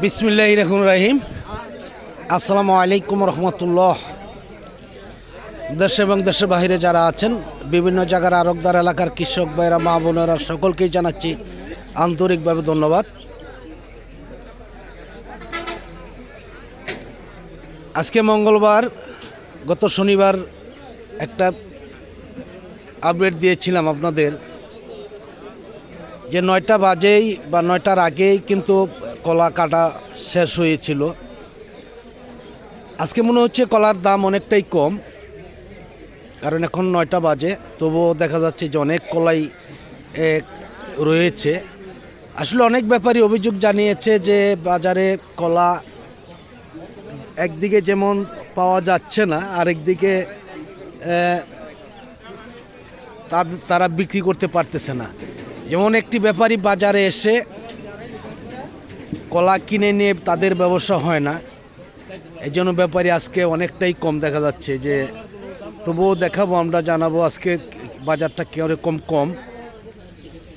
বিসমিল্লাহ রহমান রাহিম। আসসালামু আলাইকুম রহমতুল্লাহ। দেশ এবং দেশের বাহিরে যারা আছেন, বিভিন্ন জায়গার আরকদার এলাকার কৃষক ভাইরা মা বোনেরা, সকলকেই জানাচ্ছি আন্তরিকভাবে ধন্যবাদ। আজকে মঙ্গলবার, গত শনিবার একটা আপডেট দিয়েছিলাম আপনাদের যে নয়টা বাজেই বা নয়টার আগেই কিন্তু কলা কাটা শেষ হয়েছিল। আজকে মনে হচ্ছে কলার দাম অনেকটাই কম, কারণ এখন নয়টা বাজে, তবুও দেখা যাচ্ছে যে অনেক কলাই রয়েছে। আসলে অনেক ব্যাপারী অভিযোগ জানিয়েছে যে বাজারে কলা একদিকে যেমন পাওয়া যাচ্ছে না, আরেকদিকে তারা বিক্রি করতে পারতেছে না। যেমন একটি ব্যাপারী বাজারে এসে কলা কিনে নিয়ে তাদের ব্যবসা হয় না। এই জন্য ব্যাপারী আজকে অনেকটাই কম দেখা যাচ্ছে যে তবুও দেখাবো আমরা জানাব আজকে বাজারটা কীরকম কম।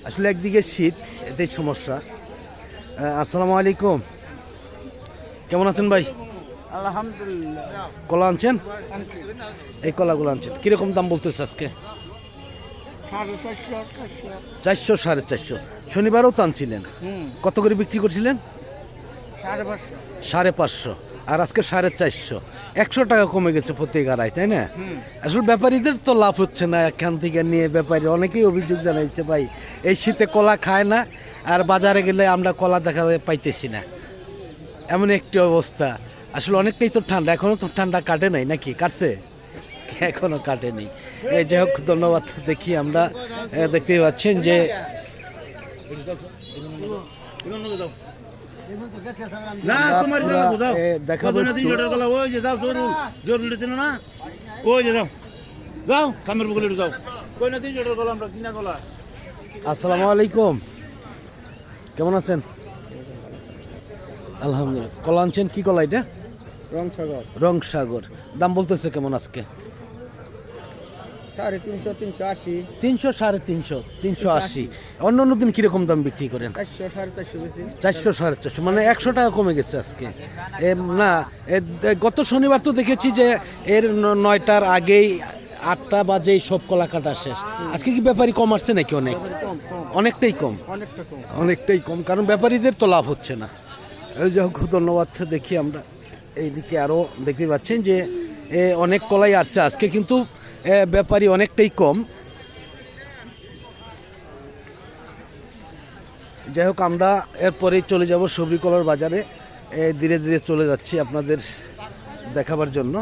আসলে একদিকে শীত এটাই সমস্যা। আসসালামু আলাইকুম। কেমন আছেন ভাই? আলহামদুলিল্লাহ। কলা আনছেন? এই কলাগুলো আনছেন। কীরকম দাম বলতেছে আজকে? চারশো সাড়ে চারশো। শনিবারও হুম। কত করে বিক্রি করছিলেন? সাড়ে পাঁচশো। সাড়ে পাঁচশো। আর আজকে সাড়ে চারশো। একশো টাকা কমে গেছে প্রতি গাড়ায় তাই না? আসলে ব্যাপারীদের তো লাভ হচ্ছে না এখান থেকে নিয়ে ব্যাপারী। অনেকেই অভিযোগ জানাইছে ভাই এই শীতে কলা খায় না আর বাজারে গেলে আমরা কলা দেখা পাইতেছি না। এমন একটি অবস্থা। আসলে অনেকটাই তো ঠান্ডা এখনও তো ঠান্ডা কাটে নাই নাকি? কাটছে? এখনও কাটেনি। এই যাই হোক ধন্যবাদ দেখি আমরা এ, দেখতেই পাচ্ছেন যে না তোমার দেখাবো ওই যে যাও না? ওই যে যাও। যাও কামের বগলে যাও। কই না তিন লিটার গলা আমরা কিনা গলা আসসালামু আলাইকুম। কেমন আছেন? আলহামদুলিল্লাহ। কলা আনছেন? কি কলা এটা? রং সাগর রং সাগর দাম বলতেছে কেমন আজকে? সাড়ে তিনশো তিনশো আশি। তিনশো সাড়ে তিনশো তিনশো আশি। অন্য অন্য দিন কীরকম দাম বিক্রি করেন? চারশো সাড়ে চারশো মানে একশো টাকা কমে গেছে আজকে। না গত শনিবার তো দেখেছি যে এর নয়টার আগেই আটটা বাজেই সব কলা কাটা শেষ আজকে কি ব্যাপারী কম আসছে নাকি অনেক? অনেকটাই কম। অনেকটাই কম। কারণ ব্যাপারীদের তো লাভ হচ্ছে না। এই যে হোক, ধন্যবাদ দেখি আমরা। এইদিকে আরও দেখতে পাচ্ছেন যে অনেক কলাই আসছে আজকে, কিন্তু ব্যাপারী অনেকটাই কম। যাই হোক, আমরা এরপরেই চলে যাব সবরি কলার বাজারে ধীরে ধীরে চলে যাচ্ছি আপনাদের দেখাবার জন্য।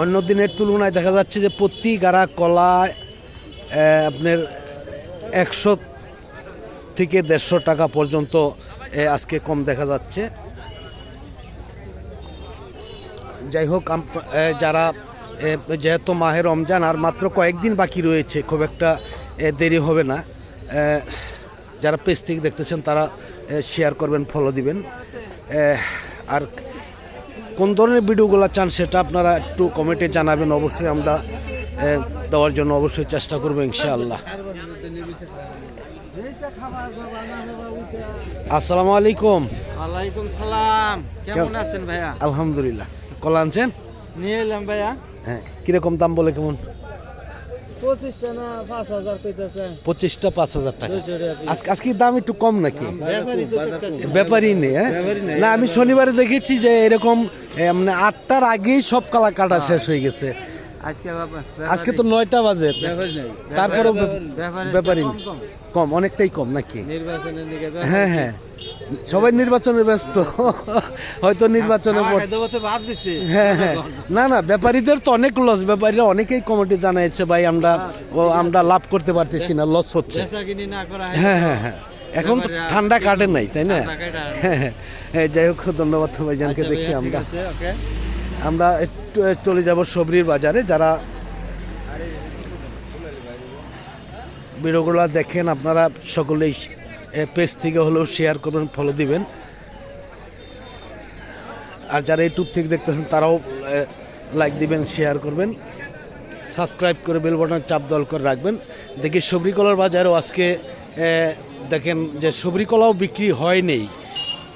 অন্য দিনের তুলনায় দেখা যাচ্ছে যে প্রতি গাড়া, কলা আপনার একশো থেকে দেড়শো টাকা পর্যন্ত আজকে কম দেখা যাচ্ছে। যাই হোক যারা যেহেতু মাহে রমজান, আর মাত্র কয়েকদিন বাকি রয়েছে, খুব একটা দেরি হবে না। যারা পেজ থেকে দেখতেছেন, তারা শেয়ার করবেন ফলো দিবেন। আর কোন ধরনের ভিডিওগুলো চান সেটা আপনারা একটু কমেন্টে জানাবেন। অবশ্যই আমরা দেওয়ার জন্য অবশ্যই চেষ্টা করব ইনশাআল্লাহ। আসসালামু আলাইকুম। আলাইকুম সালাম। কেমন আছেন ভাইয়া? আলহামদুলিল্লাহ। কলা আনছেন? নিয়ে এলাম ভাইয়া। হ্যাঁ কীরকম দাম বলে কেমন? পঁচিশটা না পাঁচ হাজার পঁচিশটা পাঁচ হাজার টাকা। আজকে আজকে দাম একটু কম নাকি? ব্যাপারই নেই হ্যাঁ? না আমি শনিবারে দেখেছি যে এরকম মানে আটটার আগেই সব কালা কাটা শেষ হয়ে গেছে। আজকে তো নয়টা বাজে। তারপরে ব্যাপারই। কম অনেকটাই কম নাকি? হ্যাঁ হ্যাঁ। সবাই নির্বাচনে ব্যস্ত। হয়তো বাদ দিচ্ছে হ্যাঁ হ্যাঁ। না না ব্যাপারীদের তো অনেক লস ব্যাপারীরা অনেকেই কমিটি জানাইছে ভাই আমরা আমরা লাভ করতে পারতেছি না লস হচ্ছে। না হয় হ্যাঁ হ্যাঁ। এখন তো ঠান্ডা কাটে নাই তাই না? না। হ্যাঁ যাই হোক ধন্যবাদ ভাইজানকে আচ্ছা দেখি আমরা। আমরা একটু চলে যাব সবরির বাজারে। যারা ভিডিওগুলো দেখেন আপনারা সকলেই পেজ থেকে হলেও শেয়ার করবেন ফলো দিবেন। আর যারা ইউটিউব থেকে দেখতেছেন তারাও লাইক দিবেন শেয়ার করবেন। সাবস্ক্রাইব করে বেল বাটন চাপ দল করে রাখবেন। দেখি সবরি কলার বাজারও আজকে দেখেন যে সবরি কলাও বিক্রি হয় নেই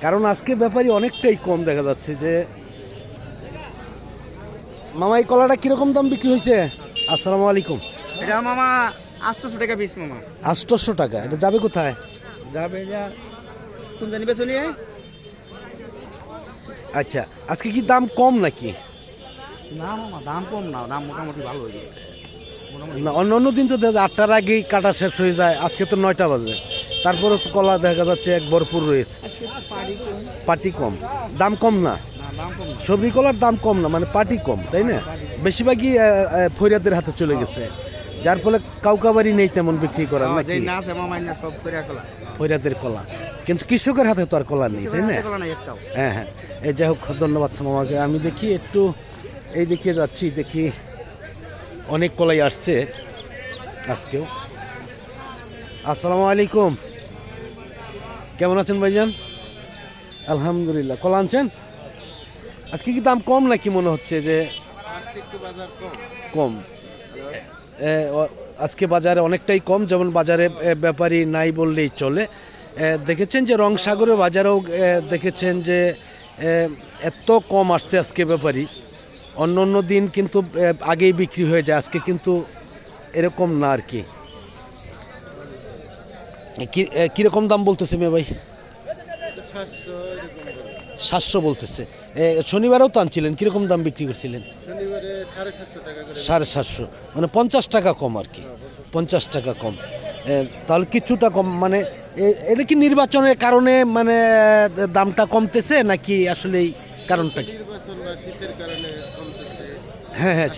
কারণ আজকে ব্যাপারই অনেকটাই কম দেখা যাচ্ছে যে মামা এই কলাটা কীরকম দাম বিক্রি হয়েছে? আসসালামু আলাইকুম। এটা মামা আটশোশো টাকা পিস মামা। আটশোশো টাকা এটা যাবে কোথায়? যাবে যা। কোন জানি বেছো আচ্ছা আজকে কি দাম কম নাকি? না মামা দাম কম না দাম মোটামুটি ভালো হয়ে যায় না অন্য অন্য দিন তো দেখা আটটার আগেই কাটা শেষ হয়ে যায় আজকে তো নয়টা বাজে। তারপরে কলা দেখা যাচ্ছে এক ভরপুর রয়েছে। পাটি কম। দাম কম না? সবজি কলার দাম কম না মানে পাটি কম তাই না? বেশিরভাগই আহ, হাতে চলে গেছে। যার ফলে কাউকাবারি নেই তেমন বিক্রি করার নাকি? কলা। কিন্তু কৃষকের হাতে তো আর কলা নেই তাই না? হ্যাঁ হ্যাঁ। এই যাই হোক ধন্যবাদ মামাকে আমি দেখি একটু এই দিকে যাচ্ছি দেখি অনেক কলাই আসছে আজকেও। আসসালামু আলাইকুম। কেমন আছেন ভাইজান? আলহামদুলিল্লাহ। কলা আনছেন? আজকে কি দাম কম নাকি মনে হচ্ছে যে কম? আজকে বাজারে অনেকটাই কম যেমন বাজারে ব্যাপারী নাই বললেই চলে। দেখেছেন যে রংসাগরের বাজারেও দেখেছেন যে এত কম আসছে আজকে ব্যাপারী। অন্য অন্য দিন কিন্তু আগেই বিক্রি হয়ে যায় আজকে কিন্তু এরকম না আর কি। কীরকম দাম বলতেছে মেয়ে ভাই? সাতশো বলতেছে। শনিবারেও তো আনছিলেন কীরকম দাম বিক্রি করছিলেন? সাড়ে সাতশো মানে পঞ্চাশ টাকা কম আর কি। পঞ্চাশ টাকা কম। তাহলে কিছুটা কম মানে এটা কি নির্বাচনের কারণে মানে দামটা কমতেছে নাকি আসলে এই কারণটা কি? হ্যাঁ হ্যাঁ।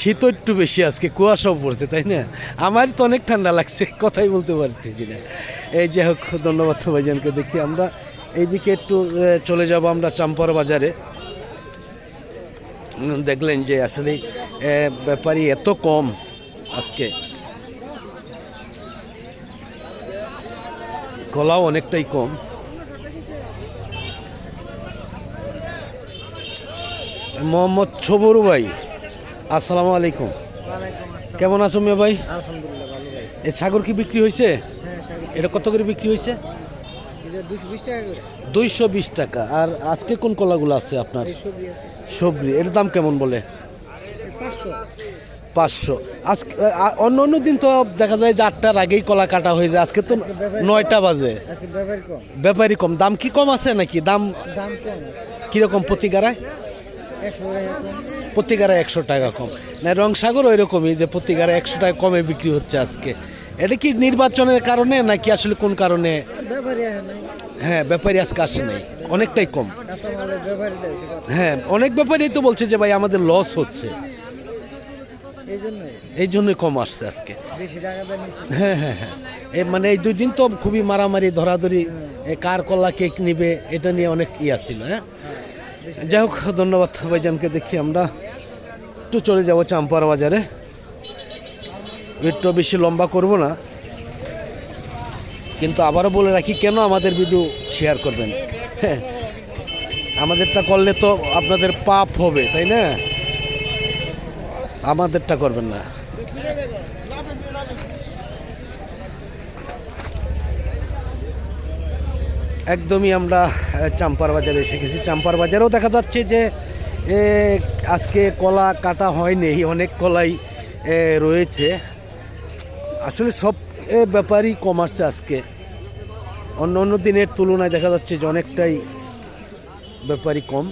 শীত একটু বেশি আজকে কুয়াশাও পড়ছে তাই না? আমার তো অনেক ঠান্ডা লাগছে কথাই বলতে পারতেছি না। এই যে হোক ধন্যবাদ ভাইজানকে দেখি আমরা। এইদিকে একটু চলে যাব আমরা চাম্পার বাজারে। দেখলেন যে আসলে এ, ব্যাপারী এত কম আজকে। কলাও অনেকটাই কম। মোহাম্মদ ছবুর ভাই আসসালামু আলাইকুম। কেমন আছো মেয়ে ভাই? আলহামদুলিল্লাহ ভালো ভাই। এই সাগর কি বিক্রি হয়েছে হ্যাঁ এটা কত করে বিক্রি হয়েছে এটা দুশো বিশ টাকা করে দুইশো বিশ টাকা আর আজকে কোন কলাগুলো আছে আপনার? সবজি এর দাম কেমন বলে? পাঁচশো। আজকে অন্য অন্য দিন তো দেখা যায় যে আটটার আগেই কলা কাটা হয়ে যায়। আজকে তো নয়টা বাজে। ব্যাপারই কম। দাম কি কম আছে নাকি? দাম কীরকম প্রতি গাড়ায়? একশো টাকা কম। প্রতি গাড়ায় একশো টাকা কম। না রংসাগর ওই রকমই যে প্রতি গাড়ায় একশো টাকা কমে বিক্রি হচ্ছে আজকে। এটা কি নির্বাচনের কারণে নাকি আসলে কোন কারণে? হ্যাঁ ব্যাপারী আজকে আসে নাই। অনেকটাই কম। হ্যাঁ অনেক ব্যাপারই তো বলছে যে ভাই আমাদের লস হচ্ছে। এই জন্যই। এই জন্যই কম আসছে আজকে। হ্যাঁ হ্যাঁ হ্যাঁ। মানে এই দুই দিন তো খুবই মারামারি ধরাধরি কার কলা কেক নিবে এটা নিয়ে অনেক ইয়া ছিল হ্যাঁ? যাই হোক ধন্যবাদ ভাইজানকে দেখি আমরা। একটু চলে যাব চাম্পার বাজারে। একটু বেশি লম্বা করব না। কিন্তু আবারও বলে রাখি, কেন আমাদের ভিডিও শেয়ার করবেন? হ্যাঁ আমাদেরটা করলে তো আপনাদের পাপ হবে, তাই না? আমাদেরটা করবেন না। একদমই আমরা চাম্পার বাজারে এসে গেছি। চাম্পার বাজারেও দেখা যাচ্ছে যে আজকে কলা কাটা হয়নি, অনেক কলাই রয়েছে। আসলে সব এ, ব্যাপারই কম আসছে আজকে। অন্য অন্য দিনের তুলনায় দেখা যাচ্ছে যে অনেকটাই ব্যাপারই কম।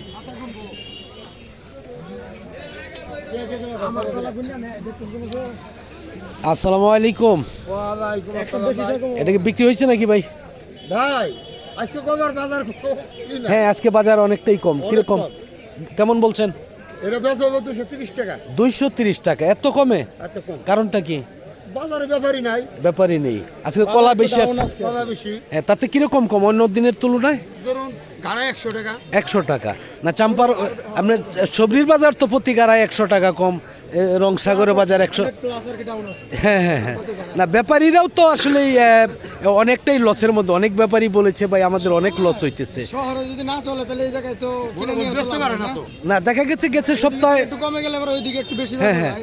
আসসালামু আলাইকুম। এটা কি বিক্রি হয়েছে নাকি ভাই? ভাই আজকে কবার বাজার হ্যাঁ আজকে বাজার অনেকটাই কম। কীরকম? কেমন বলছেন? এটা বেচা দুশো তিরিশ টাকা। দুইশো তিরিশ টাকা। এত কমে। কারণটা কি? বাজারে ব্যাপারই নাই। ব্যাপারই নেই। আজকে কলা বেশি আসছে কলা বেশি। হ্যাঁ তাতে কীরকম কম? অন্য দিনের তুলনায়? ধরুন গাড়া একশো টাকা। একশো টাকা। না চাম্পার আপনার সবজির বাজার তো প্রতি গাড়ায় একশো টাকা কম রংসাগরের বাজার একশো প্লাসের কি ডাউন আছে। হ্যাঁ হ্যাঁ হ্যাঁ। না ব্যাপারীরাও তো আসলে অনেকটাই লসের মধ্যে। অনেক ব্যাপারী বলেছে ভাই আমাদের অনেক লস হইতেছে। শহরে যদি না চলে তাহলে এই জায়গায় তো কিনে নিয়ে বেচতে পারে না তো। না দেখা গেছে গেছে সপ্তাহে একটু কমে গেলে আবার ওইদিকে একটু বেশি হ্যাঁ হ্যাঁ।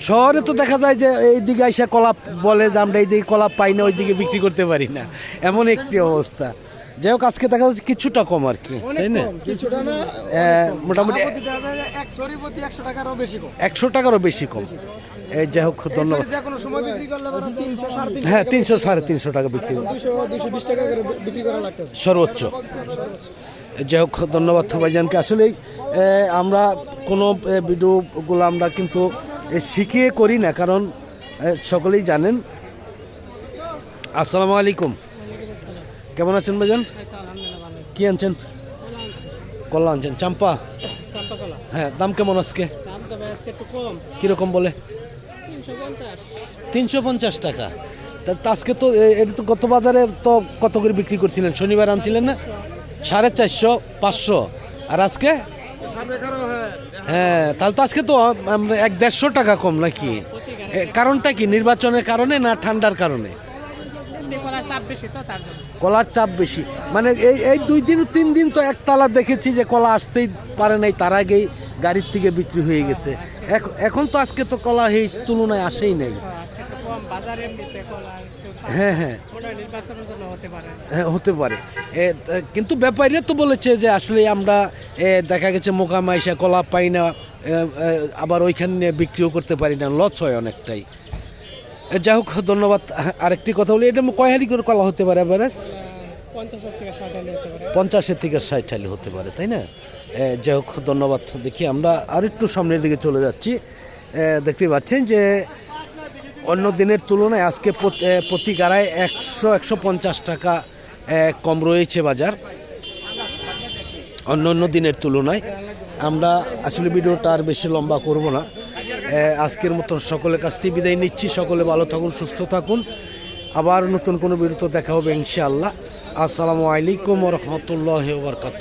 শহরে তো দেখা যায় যে এই দিকে আইসা কলাপ বলে যে আমরা এই দিকে কলা পাই না ওই দিকে বিক্রি করতে পারি না। এমন একটি অবস্থা। যাই হোক আজকে দেখা যাচ্ছে কিছুটা কম আর কি। তাই না? কিছুটা না আহ, মোটামুটি একশো টাকারও বেশি কম। এই যাই হোক ধন্যবাদ। হ্যাঁ তিনশো সাড়ে তিনশো টাকা বিক্রি। করে বিক্রি সর্বোচ্চ। যাই হোক ধন্যবাদ ভাইজানকে আসলেই আমরা কোনো ভিডিওগুলো আমরা কিন্তু শিখিয়ে করি না, কারণ সকলেই জানেন। আসসালামু আলাইকুম। কেমন আছেন ভাইজান? কি আনছেন? কলা আনছেন। চাম্পা? হ্যাঁ দাম কেমন আজকে? কীরকম বলে? তিনশো পঞ্চাশ টাকা। তা আজকে তো এটা তো গত বাজারে তো কত করে বিক্রি করছিলেন? শনিবার আনছিলেন না? সাড়ে চারশো, পাঁচশো। আর আজকে হ্যাঁ তাহলে তো আজকে তো এক দেড়শো টাকা কম নাকি? কারণটা কি? নির্বাচনের কারণে না ঠান্ডার কারণে? কলার চাপ বেশি। মানে এই এই দুই দিন, তিন দিন তো একতলা দেখেছি যে কলা আসতেই পারে নাই, তার আগেই গাড়ির থেকে বিক্রি হয়ে গেছে। এখন তো আজকে তো কলা এই তুলনায় আসেই নাই। হ্যাঁ হ্যাঁ। হয়। হতে পারে। হ্যাঁ হতে পারে। এ, কিন্তু ব্যাপারীরা তো বলেছে যে আসলে আমরা দেখা গেছে মোকামাইশা কলা পাই না আবার ওইখানে বিক্রিও করতে পারি না লস হয় অনেকটাই। যাই হোক ধন্যবাদ। আরেকটি কথা বলি এটা কয় হালি করে কলা হতে পারে অ্যাভারেজ পঞ্চাশের থেকে ষাট হালি হতে পারে। তাই না? যাই হোক ধন্যবাদ। দেখি আমরা আরেকটু সামনের দিকে চলে যাচ্ছি। দেখতে পাচ্ছেন যে অন্য দিনের তুলনায় আজকে প্রত- গাড়ায় একশো একশো পঞ্চাশ টাকা কম রয়েছে বাজার। অন্য অন্য দিনের তুলনায়। আমরা আসলে ভিডিওটা আর বেশি লম্বা করব না। আজকের মতন সকলের কাছ থেকে বিদায় নিচ্ছি। সকলে ভালো থাকুন, সুস্থ থাকুন। আবার নতুন কোনো ভিডিওতে দেখা হবে ইনশাআল্লাহ। আসসালামু আলাইকুম রহমতুল্লাহ বরকাত